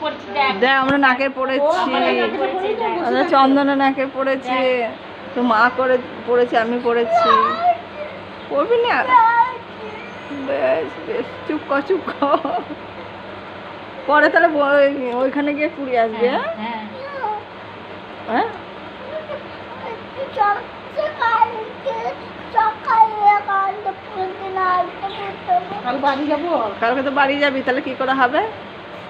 পড়েছি দেখ আমরা নাকে পড়েছি। চন্দনা নাকে পড়েছে। তো মা করে পড়েছে আমি পড়েছি। পড়বি না? বেশ বেশ চুপ কর চুপ কর। পরে তাহলে ওইখানে গিয়ে পুড়ি আসবে হ্যাঁ হ্যাঁ? হ্যাঁ। কাল বাড়ি যাব। কালকে তো বাড়ি যাবি তাহলে কি করে হবে?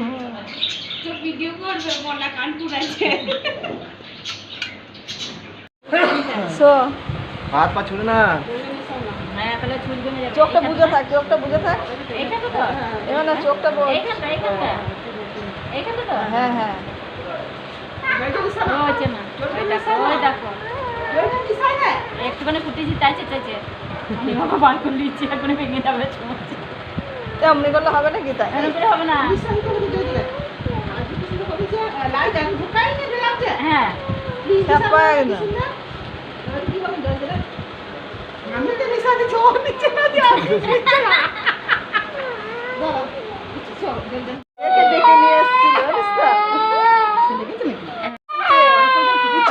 বাড়ি বাড়ি ভিডিও করবে কান পুরাইছে সো হাত পা ছুড়ে না। হ্যাঁ তাহলে ছুটবে না। চোখটা বুঝে থাক চোখটা বুঝে থাক। এবার না চোখটা বল। এইখানটা এইখানটা এইখানটা তো? হ্যাঁ হ্যাঁ। দেখো। একটুখানি ফুটেছি তাই চেঁচেছে বাবা বার করে দিচ্ছি এখনই ভেঙে যাবে চুমছে তেমনি করলে হবে নাকি তাই? হবে না। হ্যাঁ। না আমি তো নিশাতে নিচে না দিয়ে না নিয়ে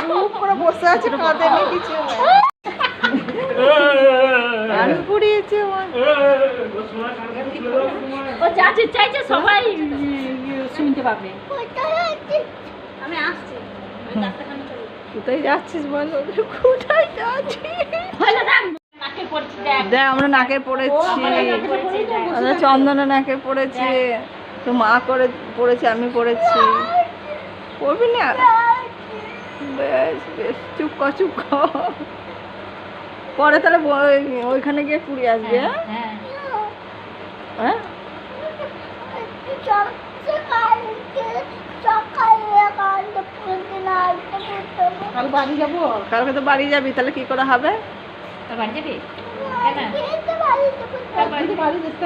চুপ করে বসে আছে কাঁদেনি কিছু আমি ও চাইছে সবাই। শুনতে পাবে আমি আসছি। কোথায় যাচ্ছিস বল কোথায় যাচ্ছিস? নাকে দেখ। দেখ আমরা নাকে পড়েছি। চন্দনা নাকে পড়েছে। তো মা করে পড়েছে আমি পড়েছি। পড়বি না? বেশ বেশ চুপ কর চুপ কর। পরে তাহলে ওইখানে গিয়ে পুরী আসবে হ্যাঁ হ্যাঁ? হ্যাঁ। কাল বাড়ি যাব? কালকে তো বাড়ি যাবি তাহলে কি করে হবে? বাড়ি যাবি? বাড়ি যেতে